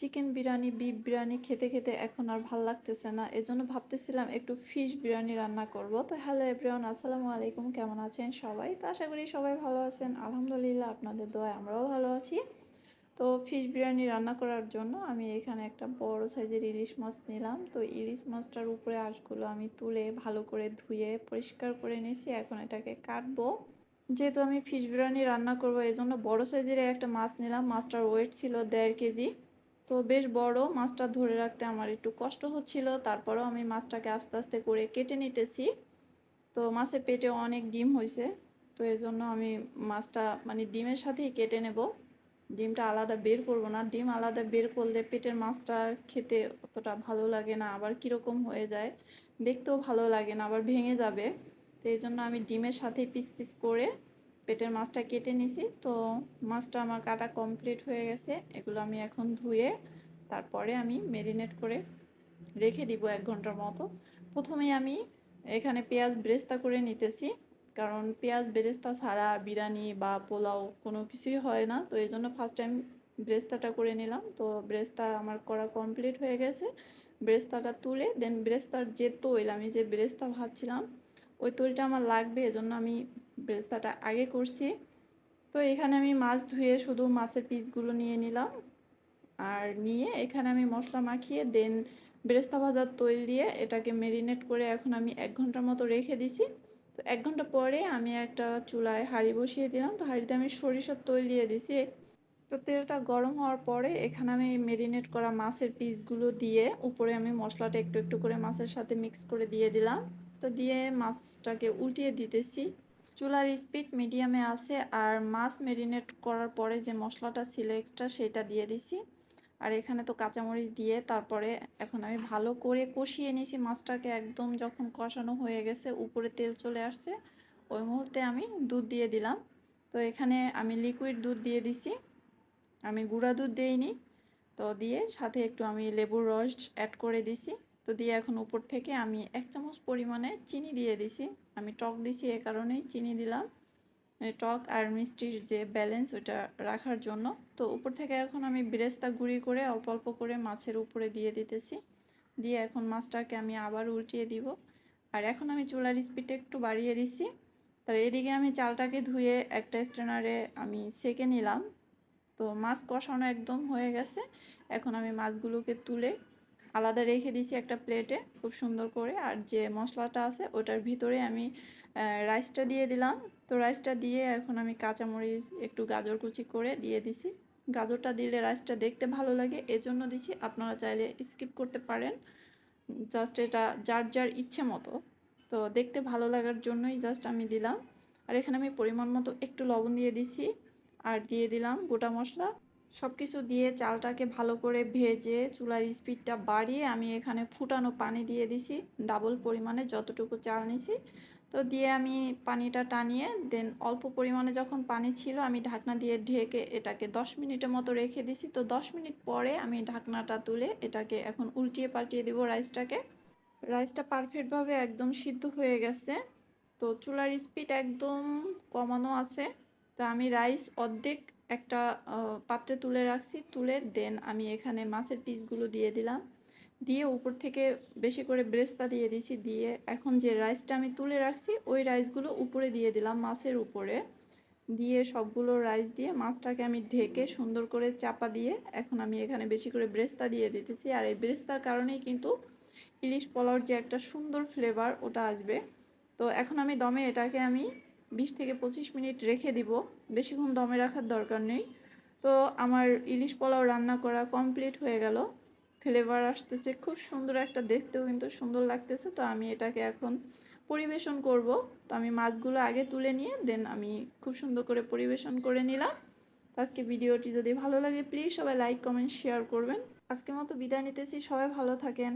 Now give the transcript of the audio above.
Chicken biryani, beef biryani খেতে খেতে এখন আর ভালো লাগতেছে না। এজন্য ভাবতেছিলাম একটু ফিশ বিরিয়ানি রান্না করব। তো হ্যালো এভরিওয়ান, আসসালামু আলাইকুম। কেমন আছেন সবাই? তো আশা করি সবাই ভালো আছেন। আলহামদুলিল্লাহ আপনাদের দোয়ায় আমরাও ভালো আছি। তো ফিশ বিরিয়ানি রান্না করার জন্য আমি এখানে একটা বড় সাইজের ইলিশ মাছ নিলাম। তো ইলিশ মাছটার উপরে আঁশগুলো আমি তুলে ভালো করে ধুয়ে পরিষ্কার করে নিয়েছি। এখন এটাকে কাটবো। যেহেতু আমি ফিশ বিরিয়ানি রান্না করব এই জন্য বড়ো সাইজের একটা মাছ নিলাম। মাছটার ওয়েট ছিল দেড় কেজি। তো বেশ বড় মাছটা ধরে রাখতে আমার একটু কষ্ট হচ্ছিল। তারপরেও আমি মাছটাকে আস্তে আস্তে করে কেটে নিতেছি। তো মাছের পেটে অনেক ডিম হয়েছে তো এই জন্য আমি মাছটা মানে ডিমের সাথেই কেটে নেব। ডিমটা আলাদা বের করব না। ডিম আলাদা বের করলে পেটের মাছটা খেতে অতটা ভালো লাগে না। আবার কীরকম হয়ে যায় দেখতেও ভালো লাগে না। আবার ভেঙে যাবে। তো এই জন্য আমি ডিমের সাথে পিস পিস করে পেটের মাছটা কেটে নিছি। তো মাছটা আমার কাটা কমপ্লিট হয়ে গেছে। এগুলো আমি এখন ধুয়ে তারপরে আমি মেরিনেট করে রেখে দিব এক ঘণ্টার মতো। প্রথমেই আমি এখানে পেঁয়াজ ব্রেস্তা করে নিতেছি। কারণ পেঁয়াজ বেরেস্তা ছাড়া বিরিয়ানি বা পোলাও কোনো কিছুই হয় না। তো এই জন্য ফার্স্ট টাইম ব্রেস্তাটা করে নিলাম। তো ব্রেস্তা আমার করা কমপ্লিট হয়ে গেছে। ব্রেস্তাটা তুলে দেন ব্রেস্তার যে তৈল, আমি যে ব্রেস্তা ভাবছিলাম ওই তৈলটা আমার লাগবে। এজন্য আমি ব্রেস্তাটা আগে করছি। তো এখানে আমি মাছ ধুয়ে শুধু মাছের পিসগুলো নিয়ে নিলাম। আর নিয়ে এখানে আমি মশলা মাখিয়ে দেন বেরেস্তা ভাজার তৈল দিয়ে এটাকে মেরিনেট করে এখন আমি এক ঘণ্টার মতো রেখে দিছি। তো এক ঘণ্টা পরে আমি একটা চুলায় হাঁড়ি বসিয়ে দিলাম। তো হাঁড়িতে আমি সরিষার তৈল দিয়ে দিছি। তো তেলটা গরম হওয়ার পরে এখানে আমি মেরিনেট করা মাছের পিসগুলো দিয়ে উপরে আমি মশলাটা একটু একটু করে মাছের সাথে মিক্স করে দিয়ে দিলাম। তো দিয়ে মাছটাকে উল্টিয়ে দিতেছি। চুলার স্পিড মিডিয়ামে আছে আর মাছ মেরিনেট করার পরে যে মশলাটা ছিল এক্সট্রা সেটা দিয়ে দিছি। আর এখানে তো কাঁচামরিচ দিয়ে তারপরে এখন আমি ভালো করে কষিয়ে নিয়েছি মাছটাকে একদম যখন কষানো হয়ে গেছে উপরে তেল চলে আসছে, ওই মুহূর্তে আমি দুধ দিয়ে দিলাম। তো এখানে আমি লিকুইড দুধ দিয়ে দিছি। আমি গুঁড়া দুধ দিইনি, তো দিয়ে সাথে একটু আমি লেবুর রস অ্যাড করে দিছি। তো দিয়ে এখন উপর থেকে আমি এক চামচ পরিমাণে চিনি দিয়ে দিছি। আমি টক দিছি এ কারণেই চিনি দিলাম। টক আর মিষ্টির যে ব্যালেন্স ওটা রাখার জন্য। তো উপর থেকে এখন আমি বেরেস্তা গুঁড়ি করে অল্প অল্প করে মাছের উপরে দিয়ে দিতেছি। দিয়ে এখন মাছটাকে আমি আবার উল্টিয়ে দিব। আর এখন আমি চুলার স্পিডটা একটু বাড়িয়ে দিছি। তার এদিকে আমি চালটাকে ধুয়ে একটা স্ট্রেনারে আমি সেকে নিলাম। তো মাছ কষানো একদম হয়ে গেছে। এখন আমি মাছগুলোকে তুলে আলাদা রেখে দিয়েছি একটা প্লেটে খুব সুন্দর করে। আর যে মশলাটা আছে ওটার ভিতরে আমি রাইসটা দিয়ে দিলাম। তো রাইসটা দিয়ে এখন আমি কাঁচামরিচ, একটু গাজর কুচি করে দিয়ে দিছি। গাজরটা দিলে রাইসটা দেখতে ভালো লাগে, এজন্য দিছি। আপনারা চাইলে স্কিপ করতে পারেন। জাস্ট এটা যার যার ইচ্ছে মতো। তো দেখতে ভালো লাগার জন্যই জাস্ট আমি দিলাম। আর এখানে আমি পরিমাণ মতো একটু লবণ দিয়ে দিছি। আর দিয়ে দিলাম গোটা মশলা। সব কিছু দিয়ে চালটাকে ভালো করে ভেজে চুলার স্পিডটা বাড়িয়ে আমি এখানে ফুটানো পানি দিয়ে দিছি ডাবল পরিমাণে যতটুকু চাল নিছি। তো দিয়ে আমি পানিটা টানিয়ে দেন অল্প পরিমাণে যখন পানি ছিল আমি ঢাকনা দিয়ে ঢেকে এটাকে দশ মিনিটের মতো রেখে দিছি। তো দশ মিনিট পরে আমি ঢাকনাটা তুলে এটাকে এখন উল্টিয়ে পাল্টিয়ে দিব রাইসটাকে। রাইসটা পারফেক্টভাবে একদম সিদ্ধ হয়ে গেছে। তো চুলার স্পিড একদম কমানো আছে। তো আমি রাইস অর্ধেক একটা পাত্রে তুলে রাখছি, তুলে দেন আমি এখানে মাছের পিসগুলো দিয়ে দিলাম। দিয়ে উপর থেকে বেশি করে ব্রেস্তা দিয়ে দিছি, দিয়ে এখন যে রাইসটা আমি তুলে রাখছি, ওই রাইসগুলো উপরে দিয়ে দিলাম মাছের উপরে। দিয়ে সবগুলো রাইস দিয়ে মাছটাকে আমি ঢেকে সুন্দর করে চাপা দিয়ে এখন আমি এখানে বেশি করে ব্রেস্তা দিয়ে দিতেছি। আর এই ব্রেস্তার কারণেই কিন্তু ইলিশ পোলাওর যে একটা সুন্দর ফ্লেভার ওটা আসবে। তো এখন আমি দমে এটাকে আমি বিশ থেকে পঁচিশ মিনিট রেখে দিব। বেশিক্ষণ দমে রাখার দরকার নেই। তো আমার ইলিশ পোলাও রান্না করা কমপ্লিট হয়ে গেল। ফ্লেভার আসতেছে খুব সুন্দর একটা দেখতেও কিন্তু সুন্দর লাগতেছে। তো আমি এটাকে এখন পরিবেশন করব। তো আমি মাছগুলো আগে তুলে নিয়ে দেন আমি খুব সুন্দর করে পরিবেশন করে নিলাম। আজকে ভিডিওটি যদি ভালো লাগে প্লিজ সবাই লাইক কমেন্ট শেয়ার করবেন। আজকের মতো বিদায় নিতেছি। সবাই ভালো থাকেন।